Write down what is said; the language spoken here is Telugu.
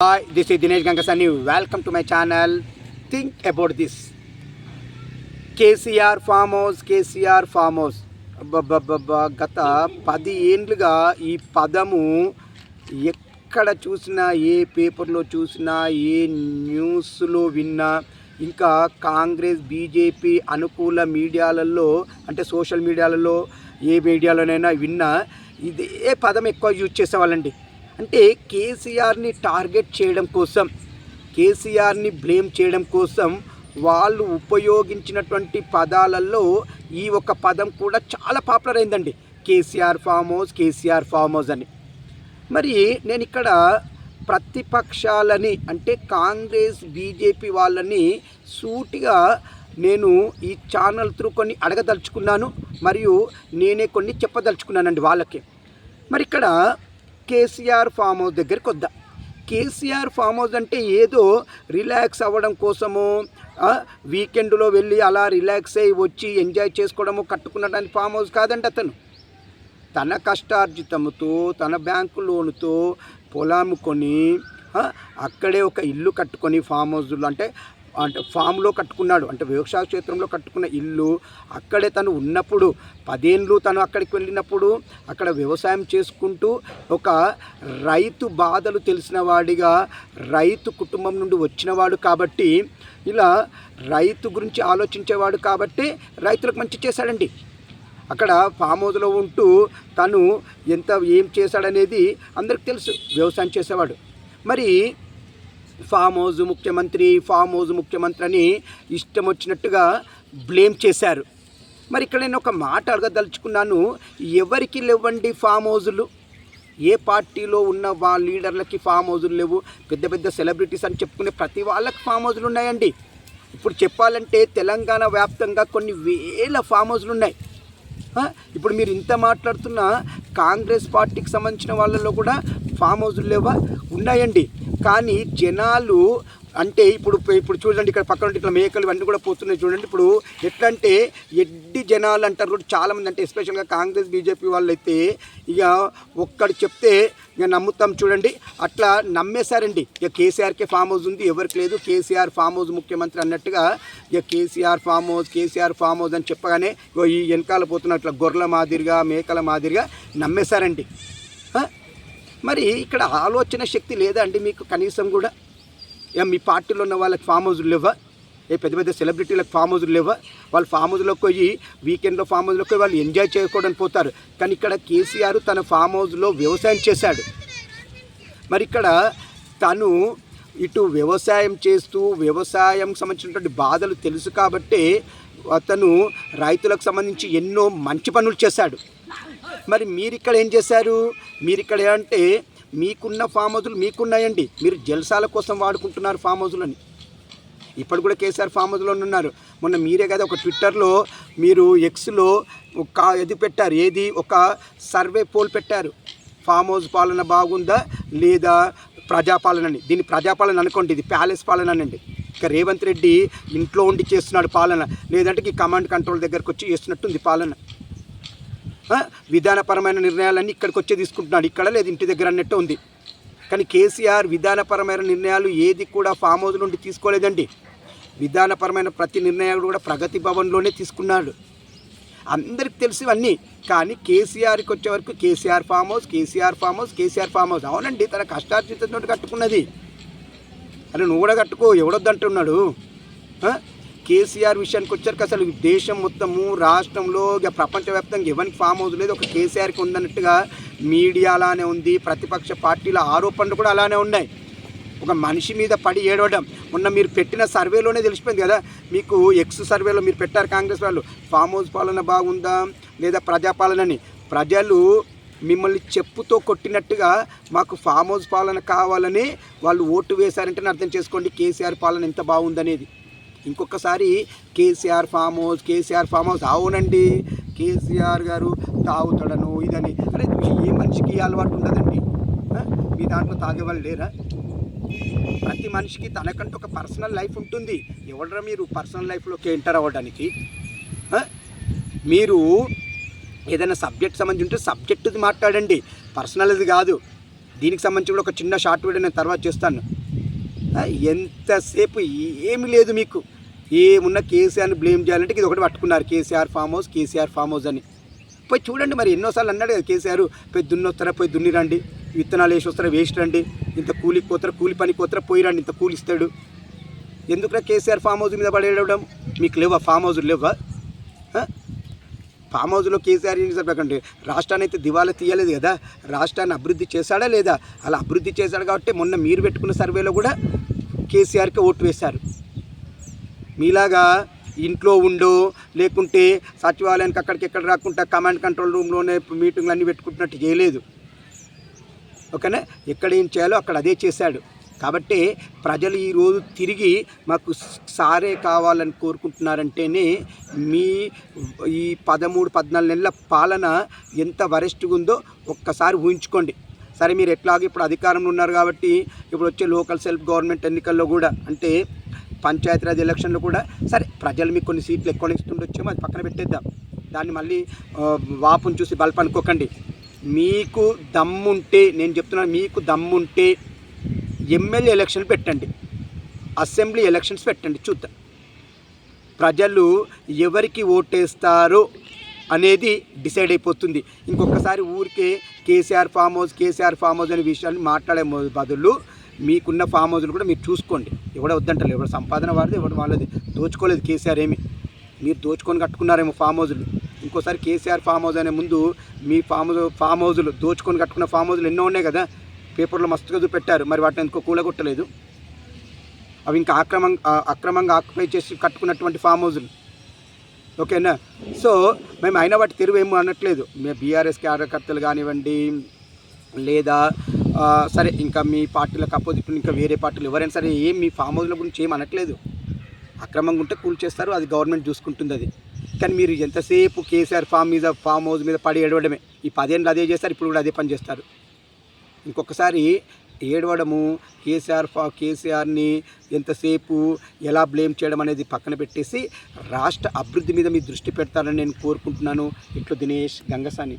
Hi this is Dinesh Gangasani welcome to my channel think about this KCR farm house KCR farm house గత పది ఏండ్లుగా ఈ పదము ఎక్కడ చూసినా ఏ పేపర్లో చూసినా ఏ న్యూస్లో విన్నా ఇంకా కాంగ్రెస్ బీజేపీ అనుకూల మీడియాలలో అంటే సోషల్ మీడియాలలో ఏ మీడియాలోనైనా విన్నా ఇదే పదం ఎక్కువ యూజ్ చేసేవాళ్ళండి. అంటే కేసీఆర్ని టార్గెట్ చేయడం కోసం కేసీఆర్ని బ్లేమ్ చేయడం కోసం వాళ్ళు ఉపయోగించినటువంటి పదాలలో ఈ ఒక పదం కూడా చాలా పాపులర్ అయిందండి. KCR farm house KCR farm house అని. మరి నేను ఇక్కడ ప్రతిపక్షాలని అంటే కాంగ్రెస్ బీజేపీ వాళ్ళని సూటిగా నేను ఈ ఛానల్ త్రూ కొన్ని అడగదలుచుకున్నాను. మరియు నేనే కొన్ని చెప్పదలుచుకున్నానండి వాళ్ళకి. మరి ఇక్కడ కేసీఆర్ ఫామ్ హౌస్ దగ్గరికి వద్దా. కేసీఆర్ ఫామ్ హౌస్ అంటే ఏదో రిలాక్స్ అవ్వడం కోసము వీకెండ్లో వెళ్ళి అలా రిలాక్స్ అయ్యి వచ్చి ఎంజాయ్ చేసుకోవడము కట్టుకున్నటువంటి ఫామ్ హౌస్ కాదండి అతను. తన కష్టార్జితముతో తన బ్యాంకు లోనుతో పొలం కొని అక్కడే ఒక ఇల్లు కట్టుకొని ఫామ్ హౌస్లో అంటే అంటే ఫామ్లో కట్టుకున్నాడు. అంటే వ్యవసాయ క్షేత్రంలో కట్టుకున్న ఇల్లు అక్కడే తను ఉన్నప్పుడు పదేండ్లు తను అక్కడికి వెళ్ళినప్పుడు అక్కడ వ్యవసాయం చేసుకుంటూ ఒక రైతు బాధలు తెలిసిన వాడిగా రైతు కుటుంబం నుండి వచ్చినవాడు కాబట్టి ఇలా రైతు గురించి ఆలోచించేవాడు కాబట్టి రైతులకు మంచి చేశాడండి. అక్కడ ఫామ్ హౌస్లో ఉంటూ తను ఎంత ఏం చేశాడనేది అందరికి తెలుసు. వ్యవసాయం చేసేవాడు. మరి ఫామ్ హౌస్ ముఖ్యమంత్రి ఫామ్ హౌస్ ముఖ్యమంత్రి అని ఇష్టం వచ్చినట్టుగా బ్లేమ్ చేశారు. మరి ఇక్కడ నేను ఒక మాట అడగదలుచుకున్నాను. ఎవరికి లేవండి ఫామ్ హౌజులు ఏ పార్టీలో ఉన్న వా లీడర్లకి ఫామ్ హౌజులు లేవు? పెద్ద పెద్ద సెలబ్రిటీస్ అని చెప్పుకునే ప్రతి వాళ్ళకి ఫామ్ హౌజులు ఉన్నాయండి. ఇప్పుడు చెప్పాలంటే తెలంగాణ వ్యాప్తంగా కొన్ని వేల ఫామ్ హౌజులు ఉన్నాయి ఇప్పుడు మీరు ఇంత మాట్లాడుతున్న కాంగ్రెస్ పార్టీకి సంబంధించిన వాళ్ళలో కూడా ఫామ్ హౌజులు లేవా? ఉన్నాయండి. కానీ జనాలు అంటే ఇప్పుడు ఇప్పుడు చూడండి ఇక్కడ పక్కన ఇట్లా మేకలు ఇవన్నీ కూడా పోతున్నాయి చూడండి. ఇప్పుడు ఎట్లా అంటే ఎడ్డి జనాలు అంటారు కూడా చాలామంది అంటే ఎస్పెషల్గా కాంగ్రెస్ బీజేపీ వాళ్ళు అయితే ఇక ఒక్కడు చెప్తే ఇక నమ్ముతాం చూడండి. అట్లా నమ్మేశారండి. ఇక కేసీఆర్కే ఫామ్ హౌస్ ఉంది ఎవరికి లేదు. కేసీఆర్ ఫామ్ హౌస్ ముఖ్యమంత్రి అన్నట్టుగా ఇక KCR farm house KCR farm house అని చెప్పగానే ఈ వెనకాల పోతున్న ఇట్లా గొర్రెల మాదిరిగా మేకల మాదిరిగా నమ్మేశారండి. మరి ఇక్కడ ఆలోచన శక్తి లేదా అండి మీకు కనీసం కూడా? ఇక మీ పార్టీలో ఉన్న వాళ్ళకి ఫామ్ హౌజులు లేవా? ఏ పెద్ద పెద్ద సెలబ్రిటీలకు ఫామ్ హౌజులు లేవా? వాళ్ళు ఫామ్ హౌస్లోకి పోయి వీకెండ్లో ఫామ్ హౌజ్లోకి పోయి వాళ్ళు ఎంజాయ్ చేసుకోవడానికి పోతారు. కానీ ఇక్కడ కేసీఆర్ తన ఫామ్ హౌస్లో వ్యవసాయం చేశాడు. మరి ఇక్కడ తను ఇటు వ్యవసాయం చేస్తూ వ్యవసాయం సంబంధించినటువంటి బాధలు తెలుసు కాబట్టి అతను రైతులకు సంబంధించి ఎన్నో మంచి పనులు చేశాడు. మరి మీరు ఇక్కడ ఏం చేశారు? మీరు ఇక్కడ అంటే మీకున్న ఫామ్ హౌజులు మీకున్నాయండి. మీరు జల్సాల కోసం వాడుకుంటున్నారు ఫామ్ హౌజులని ఇప్పుడు కూడా కేసీఆర్ ఫామ్ హౌస్లో ఉన్నారు. మొన్న మీరే కదా ఒక ట్విట్టర్లో మీరు ఎక్స్లో ఒక ఇది పెట్టారు. ఏది? ఒక సర్వే పోల్ పెట్టారు. ఫామ్ హౌస్ పాలన బాగుందా లేదా ప్రజాపాలన అని దీన్ని ప్రజాపాలన అనుకోండి. ఇది ప్యాలెస్ పాలన అనండి. ఇక రేవంత్ రెడ్డి ఇంట్లో ఉండి చేస్తున్నాడు పాలన. లేదంటే ఈ కమాండ్ కంట్రోల్ దగ్గరకు వచ్చి చేస్తున్నట్టుంది పాలన. విధానపరమైన నిర్ణయాలన్నీ ఇక్కడికి వచ్చే తీసుకుంటున్నాడు. ఇక్కడ లేదు ఇంటి దగ్గర అన్నట్టు ఉంది. కానీ కేసీఆర్ విధానపరమైన నిర్ణయాలు ఏది కూడా ఫామ్ హౌస్ నుండి తీసుకోలేదండి. విధానపరమైన ప్రతి నిర్ణయాలు కూడా ప్రగతి భవన్లోనే తీసుకున్నాడు. అందరికి తెలిసి ఇవన్నీ. కానీ కేసీఆర్కి వచ్చే వరకు KCR farm house KCR farm house KCR farm house. అవునండి తన కష్టార్జితంతో కట్టుకున్నది. అరే నువ్వు కూడా కట్టుకో ఎవడొద్దంటున్నాడు? కేసీఆర్ విషయానికి వచ్చారు అసలు దేశం మొత్తము రాష్ట్రంలో ఇక ప్రపంచవ్యాప్తంగా ఎవరికి ఫామ్ హౌస్ ఒక కేసీఆర్కి ఉందన్నట్టుగా మీడియా అలానే ఉంది ప్రతిపక్ష పార్టీల ఆరోపణలు కూడా అలానే ఉన్నాయి. ఒక మనిషి మీద పడి ఏడవడం మొన్న మీరు పెట్టిన సర్వేలోనే తెలిసిపోయింది కదా మీకు ఎక్స్ సర్వేలో మీరు పెట్టారు కాంగ్రెస్ వాళ్ళు ఫామ్ హౌస్ పాలన బాగుందా లేదా ప్రజాపాలనని? ప్రజలు మిమ్మల్ని చెప్పుతో కొట్టినట్టుగా మాకు ఫామ్ హౌస్ పాలన కావాలని వాళ్ళు ఓటు వేశారంటే అర్థం చేసుకోండి కేసీఆర్ పాలన ఎంత బాగుందనేది. ఇంకొకసారి KCR farm house KCR farm house అవునండి కేసీఆర్ గారు తాగుతాడను ఇదని. అరే ఏ మనిషికి అలవాటు ఉండదండి? మీ దాంట్లో తాగేవాళ్ళు లేరా? ప్రతి మనిషికి తనకంటూ ఒక పర్సనల్ లైఫ్ ఉంటుంది. ఎవడరా మీరు పర్సనల్ లైఫ్లోకి ఎంటర్ అవ్వడానికి? మీరు ఏదైనా సబ్జెక్ట్ సంబంధించి ఉంటే సబ్జెక్టుది మాట్లాడండి. పర్సనల్ది కాదు. దీనికి సంబంధించి కూడా ఒక చిన్న షార్ట్ వీడియో నేను తర్వాత చేస్తాను. ఎంతసేపు ఏమి లేదు మీకు. ఏమున్న కేసీఆర్ని బ్లేమ్ చేయాలంటే ఇది ఒకటి పట్టుకున్నారు. KCR farm house KCR farm house అని. పోయి చూడండి మరి ఎన్నోసార్లు అన్నాడు కదా కేసీఆర్ పోయి దున్నొస్తారా పోయి దున్ని రండి. విత్తనాలు వేసి వస్తారా వేస్ట్ రండి. ఇంత కూలికి పోతారా కూలి పనికి పోతారా పోయి రండి. ఇంత కూలి ఇస్తాడు. ఎందుకురా కేసీఆర్ ఫామ్ హౌస్ మీద పడేయడం? మీకు లేవా? ఫామ్ హౌస్ లేవా? ఫామ్ హౌస్లో కేసీఆర్ ఏం చెప్పకండి రాష్ట్రాన్ని అయితే దివాలా తీయలేదు కదా? రాష్ట్రాన్ని అభివృద్ధి చేశాడా లేదా? అలా అభివృద్ధి చేశాడు కాబట్టి మొన్న మీరు పెట్టుకున్న సర్వేలో కూడా కేసీఆర్కి ఓటు వేశారు. మీలాగా ఇంట్లో ఉండు లేకుంటే సచివాలయానికి అక్కడికి ఎక్కడ రాకుండా కమాండ్ కంట్రోల్ రూమ్లోనే మీటింగ్లు అన్నీ పెట్టుకుంటున్నట్టు చేయలేదు. ఓకేనా? ఎక్కడ ఏం చేయాలో అక్కడ అదే చేశాడు. కాబట్టి ప్రజలు ఈరోజు తిరిగి మాకు సారే కావాలని కోరుకుంటున్నారంటేనే మీ ఈ పదమూడు పద్నాలుగు నెలల పాలన ఎంత వరెస్ట్గా ఉందో ఒక్కసారి ఊహించుకోండి. సరే మీరు ఎట్లాగో ఇప్పుడు అధికారంలో ఉన్నారు కాబట్టి ఇప్పుడు వచ్చే లోకల్ సెల్ఫ్ గవర్నమెంట్ ఎన్నికల్లో కూడా అంటే పంచాయతీరాజ్ ఎలక్షన్లు కూడా సరే ప్రజలు మీకు కొన్ని సీట్లు ఎక్కువ ఇస్తుండొచ్చేమో అది పక్కన పెట్టేద్దాం. దాన్ని మళ్ళీ వాపును చూసి బల్బ్ అనుకోకండి. మీకు దమ్ముంటే నేను చెప్తున్నాను మీకు దమ్ముంటే ఎమ్మెల్యే ఎలక్షన్ పెట్టండి. అసెంబ్లీ ఎలక్షన్స్ పెట్టండి చూద్దాం. ప్రజలు ఎవరికి ఓటేస్తారో అనేది డిసైడ్ అయిపోతుంది. ఇంకొకసారి ఊరికే KCR farm house KCR farm house అనే విషయాన్ని మాట్లాడే బదులు మీకున్న ఫామ్ హౌస్లు కూడా మీరు చూసుకోండి. ఎవడ వద్దంటలేదు ఎవడ సంపాదన వారిది ఎవడు వాళ్ళది. దోచుకోలేదు కేసీఆర్ ఏమి. మీరు దోచుకొని కట్టుకున్నారేమో ఫామ్ హౌజులు ఇంకోసారి కేసీఆర్ ఫామ్ హౌస్ అనే ముందు మీ ఫామ్ ఫామ్ హౌస్లు దోచుకొని కట్టుకున్న ఫామ్ హౌజులు ఎన్నో ఉన్నాయి కదా. పేపర్లో మస్తుగా చూపెట్టారు. మరి వాటిని ఎందుకో కూలగొట్టలేదు అవి ఇంకా ఆక్రమంగా అక్రమంగా ఆక్యుపై చేసి కట్టుకున్నటువంటి ఫామ్ హౌజులు ఓకేనా? సో మేము అయిన వాటి తెరువు ఏమో అనట్లేదు. మేము బీఆర్ఎస్ కార్యకర్తలు కానివ్వండి లేదా సరే ఇంకా మీ పార్టీలకు అపోజిట్ ఇంకా వేరే పార్టీలు ఎవరైనా సరే ఏం మీ ఫామ్ హౌస్ల గురించి ఏం అనట్లేదు. అక్రమంగా ఉంటే కూల్ చేస్తారు అది గవర్నమెంట్ చూసుకుంటుంది అది. కానీ మీరు ఎంతసేపు కేసీఆర్ ఫామ్ మీద ఫామ్ హౌస్ మీద పడి ఏడవడమే. ఈ పదేళ్ళు అదే చేస్తారు ఇప్పుడు కూడా అదే పని చేస్తారు. ఇంకొకసారి ఏడవడము కేసీఆర్ ఫా కేసీఆర్ని ఎంతసేపు ఎలా బ్లేమ్ చేయడం అనేది పక్కన పెట్టేసి రాష్ట్ర అభివృద్ధి మీద మీ దృష్టి పెడతారని నేను కోరుకుంటున్నాను. ఇట్లు దినేష్ గంగసాని.